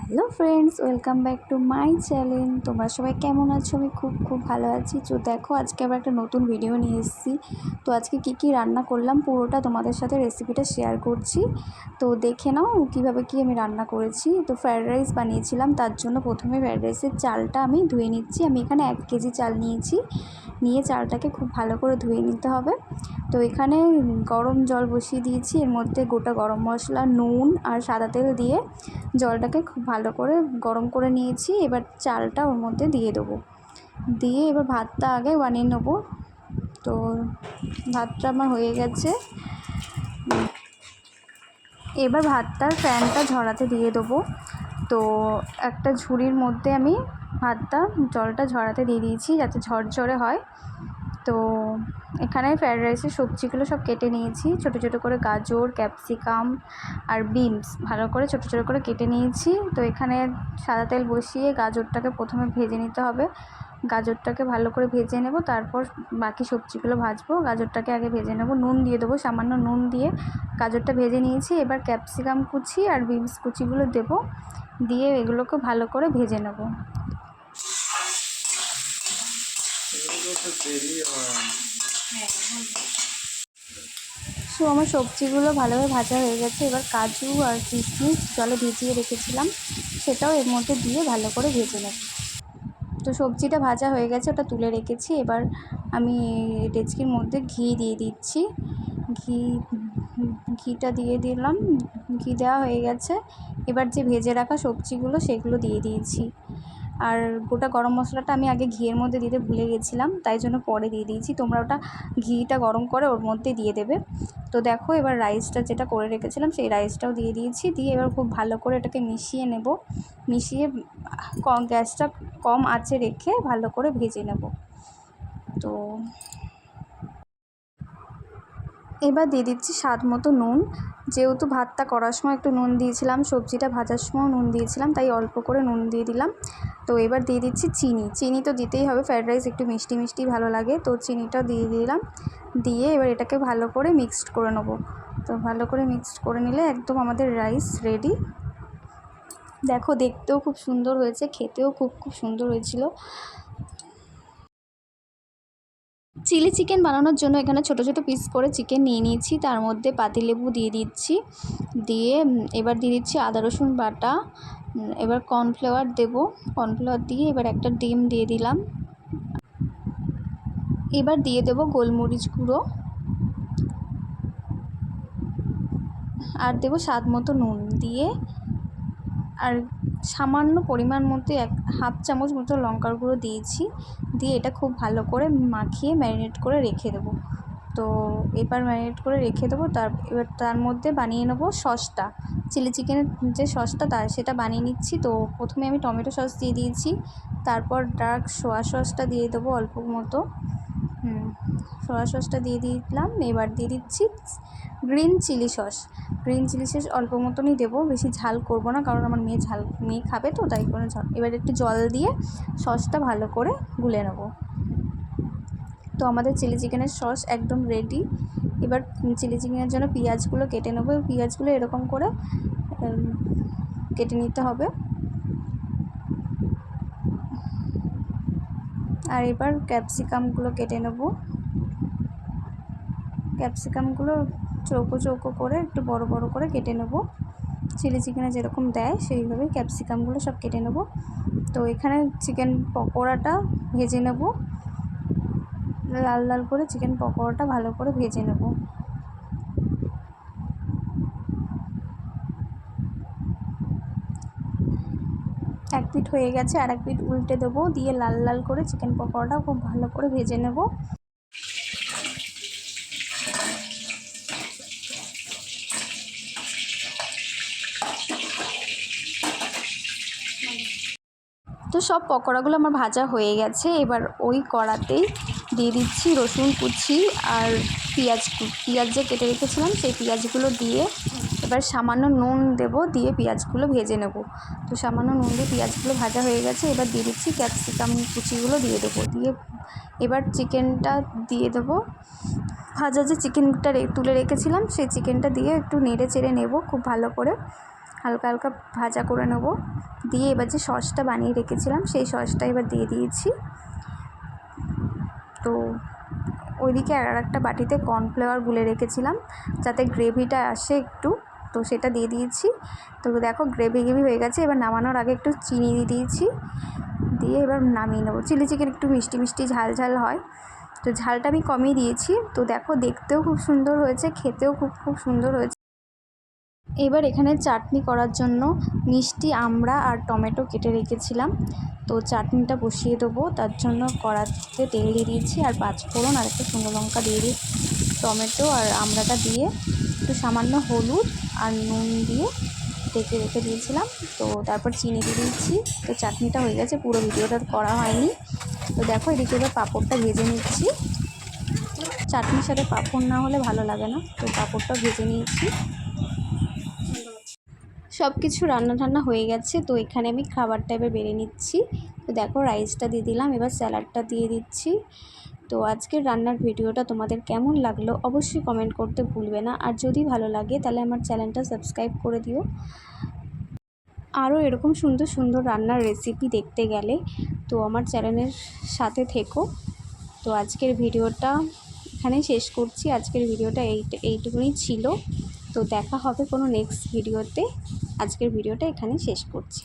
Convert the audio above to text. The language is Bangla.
Hello friends, welcome back to my channel. তোমরা সবাই কেমন আছো? আমি খুব খুব ভালো আছি। তো দেখো, আজকে আবার একটা নতুন ভিডিও নিয়ে এসেছি। তো আজকে কি কি রান্না করলাম পুরোটা তোমাদের সাথে রেসিপিটা শেয়ার করছি। তো দেখে নাও কীভাবে কি আমি রান্না করেছি। তো ফ্রায়েড রাইস বানিয়েছিলাম, তার জন্য প্রথমে ফ্রায়েড রাইসের চালটা আমি ধুয়ে নিচ্ছি। আমি এখানে এক কেজি চাল নিয়েছি। নিয়ে চালটাকে খুব ভালো করে ধুয়ে নিতে হবে। তো এখানে গরম জল বসিয়ে দিয়েছি। এর মধ্যে গোটা গরম মশলা, নুন আর সাদা তেল দিয়ে জলটাকে খুব ভালো করে গরম করে নিয়েছি। এবার চালটা ওর মধ্যে দিয়ে দেবো। দিয়ে এবার ভাতটা আগে বানিয়ে নেব। তো ভাতটা আমার হয়ে গেছে। এবার ভাতটার ফ্যানটা ঝরাতে দিয়ে দেবো। তো একটা ঝুড়ির মধ্যে আমি ভাতটা, জলটা ঝরাতে দিয়ে দিয়েছি যাতে ঝরঝরে হয়। তো এখানে ফ্রায়েড রাইসের সবজিগুলো সব কেটে নিয়েছি। ছোটো ছোটো করে গাজর, ক্যাপসিকাম আর বিনস ভালো করে ছোটো ছোটো করে কেটে নিয়েছি। তো এখানে সাদা তেল বসিয়ে গাজরটাকে প্রথমে ভেজে নিতে হবে। গাজরটাকে ভালো করে ভেজে নেব, তারপর বাকি সবজিগুলো ভাজবো। গাজরটাকে আগে ভেজে নেব, নুন দিয়ে দেবো, সামান্য নুন দিয়ে। গাজরটা ভেজে নিয়েছি, এবার ক্যাপসিকাম কুচি আর বিনস কুচিগুলো দেবো। দিয়ে এগুলোকে ভালো করে ভেজে নেব। সো আমার সবজিগুলো ভালোভাবে ভাজা হয়ে গেছে। এবার কাজু আর কিশমিশ জলে ভিজিয়ে রেখেছিলাম। সেটাও এর মধ্যে দিয়ে ভালো করে ভেজে নেব। তো সবজিটা ভাজা হয়ে গেছে, ওটা তুলে রেখেছি। এবার আমি ডেচকির মধ্যে ঘি দিয়ে দিচ্ছি। ঘি, ঘিটা দিয়ে দিলাম। ঘি দেওয়া হয়ে গেছে। এবার যে ভেজে রাখা সবজিগুলো সেগুলো দিয়ে দিয়েছি। আর গোটা গরম মশলাটা আমি আগে ঘিয়ের মধ্যে দিতে ভুলে গেছিলাম, তাই জন্য পরে দিয়ে দিয়েছি। তোমরা ওটা ঘিটা গরম করে ওর মধ্যে দিয়ে দেবে। তো দেখো এবার রাইসটা যেটা করে রেখেছিলাম, সেই রাইসটাও দিয়ে দিয়েছি। দিয়ে এবার খুব ভালো করে এটাকে মিশিয়ে নেব। মিশিয়ে কম গ্যাসটা কম আছে রেখে ভালো করে ভেজে নেব। তো এবার দিয়ে দিচ্ছি স্বাদ মতো নুন। যেহেতু ভাতটা করার সময় একটু নুন দিয়েছিলাম, সবজিটা ভাজার সময় নুন দিয়েছিলাম, তাই অল্প করে নুন দিয়ে দিলাম। তো এবার দিয়ে দিচ্ছি চিনি। চিনি তো দিতেই হবে ফ্রায়েড রাইস একটু মিষ্টি মিষ্টি ভালো লাগে। তো চিনিটাও দিয়ে দিলাম। দিয়ে এবার এটাকে ভালো করে মিক্সড করে নেব। তো ভালো করে মিক্সড করে নিলে একদম আমাদের রাইস রেডি। দেখো, দেখতেও খুব সুন্দর হয়েছে, খেতেও খুব খুব সুন্দর হয়েছিল। চিলি চিকেন বানানোর জন্য এখানে ছোট ছোট পিস করে চিকেন নিয়ে নিয়েছি। তার মধ্যে পাতিলেবু দিয়ে দিচ্ছি। দিয়ে এবার দিয়ে দিচ্ছি আদা, রসুন বাটা। এবার কর্নফ্লাওয়ার দেবো। কর্নফ্লাওয়ার দিয়ে এবার একটা ডিম দিয়ে দিলাম। এবার দিয়ে দেবো গোলমরিচ গুঁড়ো। আর দেবো স্বাদ মতো নুন। দিয়ে আর সামান্য পরিমাণ মতো এক হাফ চামচ মতো লঙ্কার গুঁড়ো দিয়েছি। দিয়ে এটা খুব ভালো করে মাখিয়ে ম্যারিনেট করে রেখে দেবো। তো এবার ম্যারিনেট করে রেখে দেবো। তার, এবার তার মধ্যে বানিয়ে নেব সসটা। চিলি চিকেনের যে সসটা তার, সেটা বানিয়ে নিচ্ছি। তো প্রথমে আমি টমেটো সস দিয়ে দিয়েছি। তারপর ডার্ক সোয়া সসটা দিয়ে দেবো অল্প মতো। হুম, সোয়া সসটা দিয়ে দিলাম। এবার দিয়ে দিচ্ছি green chilli sauce green chilli sauce অল্প মতনই দেবো, বেশি ঝাল করব না, কারণ আমার মেয়ে ঝাল, মেয়ে খাবে তো, তাই কোনো ঝাল এবার একটু জল দিয়ে সসটা ভালো করে গুলে নেব। তো আমাদের চিলি চিকেনের সস একদম রেডি এবার চিলি চিকেনের জন্য পেঁয়াজগুলো কেটে নেব। পেঁয়াজগুলো এরকম করে কেটে নিতে হবে। আর এবার ক্যাপসিকামগুলো কেটে নেব। ক্যাপসিকামগুলো চৌকো চৌকো করে একটু বড় বড় করে কেটে নেব। চিলি চিকেনে যেরকম দেয় সেইভাবেই ক্যাপসিকামগুলো সব কেটে নেব। তো এখানে চিকেন পকোড়াটা ভেজে নেব। লাল লাল করে চিকেন পকোড়াটা ভালো করে ভেজে নেব। এক পিঠ হয়ে গেছে, আর এক পিঠ উল্টে দেবো। দিয়ে লাল লাল করে চিকেন পকোড়াটা খুব ভালো করে ভেজে নেব। তো সব পকোড়াগুলো আমার ভাজা হয়ে গেছে। এবার ওই কড়াতেই দিয়ে দিচ্ছি রসুন কুচি আর পেঁয়াজ পেঁয়াজ যে কেটে রেখেছিলাম, সেই পেঁয়াজগুলো দিয়ে এবার সামান্য নুন দেব, দিয়ে পেঁয়াজগুলো ভেজে নেব। তো সামান্য নুন দিয়ে পেঁয়াজগুলো ভাজা হয়ে গেছে, এবার দিয়ে দিচ্ছি ক্যাপসিকাম কুচিগুলো দিয়ে দেবো। দিয়ে এবার চিকেনটা দিয়ে দেবো। ভাজা যে চিকেনটা তুলে রেখেছিলাম, সেই চিকেনটা দিয়ে একটু নেড়ে চেড়ে নেব খুব ভালো করে। হালকা হালকা ভাজা করে নেব। দিয়ে এবার যে সসটা বানিয়ে রেখেছিলাম, সেই সসটা এবার দিয়ে দিয়েছি। তো ওইদিকে আর একটা বাটিতে কর্নফ্লাওয়ার গুলে রেখেছিলাম, যাতে গ্রেভিটা আসে একটু। তো সেটা দিয়ে দিয়েছি। তো দেখো গ্রেভি গ্রেভি হয়ে গেছে। এবার নামানোর আগে একটু চিনি দিয়ে দিয়েছি। দিয়ে এবার নামিয়ে নেব। চিলি চিকেন একটু মিষ্টি মিষ্টি ঝাল ঝাল হয়। তো ঝালটা আমি কমই দিয়েছি। তো দেখো দেখতেও খুব সুন্দর হয়েছে, খেতেও খুব খুব সুন্দর হয়েছে। এবার এখানে চাটনি করার জন্য মিষ্টি, আমড়া আর টমেটো কেটে রেখেছিলাম। তো চাটনিটা বসিয়ে দেবো। তার জন্য কড়াতে তেল দিয়ে দিয়েছি। আর পাঁচফোড়ন আর একটু শুকনো লঙ্কা দিয়ে দিই। টমেটো আর আমড়াটা দিয়ে একটু সামান্য হলুদ আর নুন দিয়ে ডেকে রেখে দিয়েছিলাম। তো তারপর চিনি দিয়ে দিচ্ছি তো চাটনিটা হয়ে গেছে, পুরো ভিডিওটা করা হয়নি। তো দেখো এদিকে এবার পাঁপড়টা ভেজে নিচ্ছি। চাটনির সাথে পাঁপড় না হলে ভালো লাগে না। তো পাঁপড়টা ভেজে নিয়েছি। সব কিছু রান্না টান্না হয়ে গেছে। তো এখানে আমি খাবারটা এবার বেড়ে নিচ্ছি। তো দেখো রাইসটা দিয়ে দিলাম। এবার স্যালাডটা দিয়ে দিচ্ছি। তো আজকের রান্নার ভিডিওটা তোমাদের কেমন লাগল অবশ্যই কমেন্ট করতে ভুলবে না। আর যদি ভালো লাগে তাহলে আমার চ্যানেলটা সাবস্ক্রাইব করে দিও। আরও এরকম সুন্দর সুন্দর রান্নার রেসিপি দেখতে গেলে তো আমার চ্যানেলের সাথে থেকো। তো আজকের ভিডিওটা এখানেই শেষ করছি। আজকের ভিডিওটা এই এইটুকুনি ছিল। তো দেখা হবে কোনো নেক্সট ভিডিওতে আজকের ভিডিওটা এখানেই শেষ করছি।